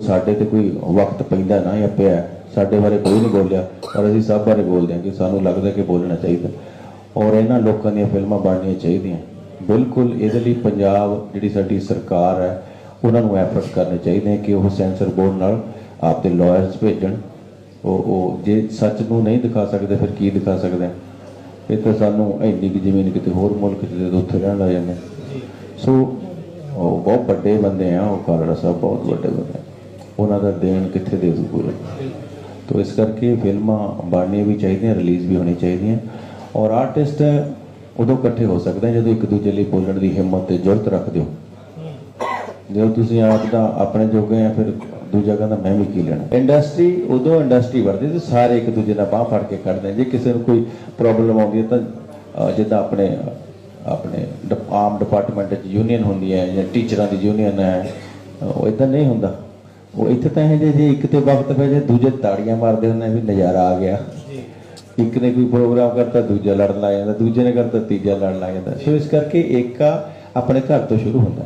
ਸਾਡੇ ਤੇ ਕੋਈ ਵਕਤ ਪੈਂਦਾ ਨਾ ਜਾਂ ਪਿਆ ਸਾਡੇ ਬਾਰੇ ਕੋਈ ਨਹੀਂ ਬੋਲਿਆ ਪਰ ਅਸੀਂ ਸਭ ਬਾਰੇ ਬੋਲਦੇ ਹਾਂ ਕਿ ਸਾਨੂੰ ਲੱਗਦਾ ਕਿ ਬੋਲਣਾ ਚਾਹੀਦਾ। ਔਰ ਇਹਨਾਂ ਲੋਕਾਂ ਦੀਆਂ ਫਿਲਮਾਂ ਬਣਨੀਆਂ ਚਾਹੀਦੀਆਂ। ਬਿਲਕੁਲ ਇਹਦੇ ਲਈ ਪੰਜਾਬ ਜਿਹੜੀ ਸਾਡੀ ਸਰਕਾਰ ਹੈ ਉਹਨਾਂ ਨੂੰ ਐਫਰਟ ਕਰਨੇ ਚਾਹੀਦੇ ਕਿ ਉਹ ਸੈਂਸਰ ਬੋਰਡ ਨਾਲ ਆਪਦੇ ਲਾਇਰਸ ਭੇਜਣ। ਉਹ ਉਹ ਜੇ ਸੱਚ ਨੂੰ ਨਹੀਂ ਦਿਖਾ ਸਕਦੇ ਫਿਰ ਕੀ ਦਿਖਾ ਸਕਦੇ? ਇਹ ਤਾਂ ਸਾਨੂੰ ਇੰਨੀ ਕਿ ਜ਼ਮੀਨ ਕਿਤੇ ਹੋਰ ਮੁਲਕ 'ਚ ਦੇ ਦਿਓ, ਉੱਥੇ ਰਹਿਣ ਲੱਗ ਜਾਂਦੇ ਸੋ ਉਹ ਬਹੁਤ ਵੱਡੇ ਬੰਦੇ ਆ ਉਹ ਕਾਲੜਾ ਸਾਹਿਬ ਬਹੁਤ ਵੱਡੇ ਬੰਦੇ ਆ। ਉਹਨਾਂ ਦਾ ਦੇਣ ਕਿੱਥੇ ਦੇ ਦੂ ਪੂਰਾ ਤੋ ਇਸ ਕਰਕੇ ਫਿਲਮਾਂ ਬਣਨੀਆਂ ਵੀ ਚਾਹੀਦੀਆਂ, ਰਿਲੀਜ਼ ਵੀ ਹੋਣੀ ਚਾਹੀਦੀਆਂ। ਔਰ ਆਰਟਿਸਟ ਉਦੋਂ ਇਕੱਠੇ ਹੋ ਸਕਦੇ ਜਦੋਂ ਇੱਕ ਦੂਜੇ ਲਈ ਬੋਲਣ ਦੀ ਹਿੰਮਤ ਤੇ ਜੁਰਤ ਰੱਖਦੇ ਹੋ। ਜਦੋਂ ਤੁਸੀਂ ਆਪ ਦਾ ਆਪਣੇ ਜੋਗੇ ਆ, ਫਿਰ ਦੂਜਾ ਕਹਿੰਦਾ, ਮੈਂ ਵੀ ਕੀ ਲੈਣਾ? ਇੰਡਸਟਰੀ ਉਦੋਂ ਇੰਡਸਟਰੀ ਵਰਦੀ ਤੇ ਸਾਰੇ ਇੱਕ ਦੂਜੇ ਨਾਲ ਬਾਹ ਫੜ ਕੇ ਖੜਦੇ ਜੇ ਕਿਸੇ ਨੂੰ ਕੋਈ ਪ੍ਰੋਬਲਮ ਆਉਂਦੀ ਹੈ ਤਾਂ ਜਿੱਦਾਂ ਆਪਣੇ ਆਪਣੇ ਆਮ ਡਿਪਾਰਟਮੈਂਟ ਚ ਯੂਨੀਅਨ ਹੁੰਦੀ ਹੈ ਜਾਂ ਟੀਚਰਾਂ ਦੀ ਯੂਨੀਅਨ ਹੈ, ਉਹ ਇਦਾਂ ਨਹੀਂ ਹੁੰਦਾ। ਉਹ ਇੱਥੇ ਤਾਂ ਇਹ ਜੇ ਇੱਕ ਤੇ ਵਕਤ ਪੈ ਜੇ ਦੂਜੇ ਤਾੜੀਆਂ ਮਾਰਦੇ ਹੁੰਦੇ ਵੀ ਨਜ਼ਾਰਾ ਆ ਗਿਆ। ਇੱਕ ਨੇ ਕੋਈ ਪ੍ਰੋਗਰਾਮ ਕਰਤਾ ਦੂਜਾ ਲੜਨ ਲੱਗ ਜਾਂਦਾ ਦੂਜੇ ਨੇ ਕਰਤਾ ਤੀਜਾ ਲੜਨ ਲੱਗ ਜਾਂਦਾ। ਸੋ ਇਸ ਕਰਕੇ ਏਕਾ ਆਪਣੇ ਘਰ ਤੋਂ ਸ਼ੁਰੂ ਹੁੰਦਾ।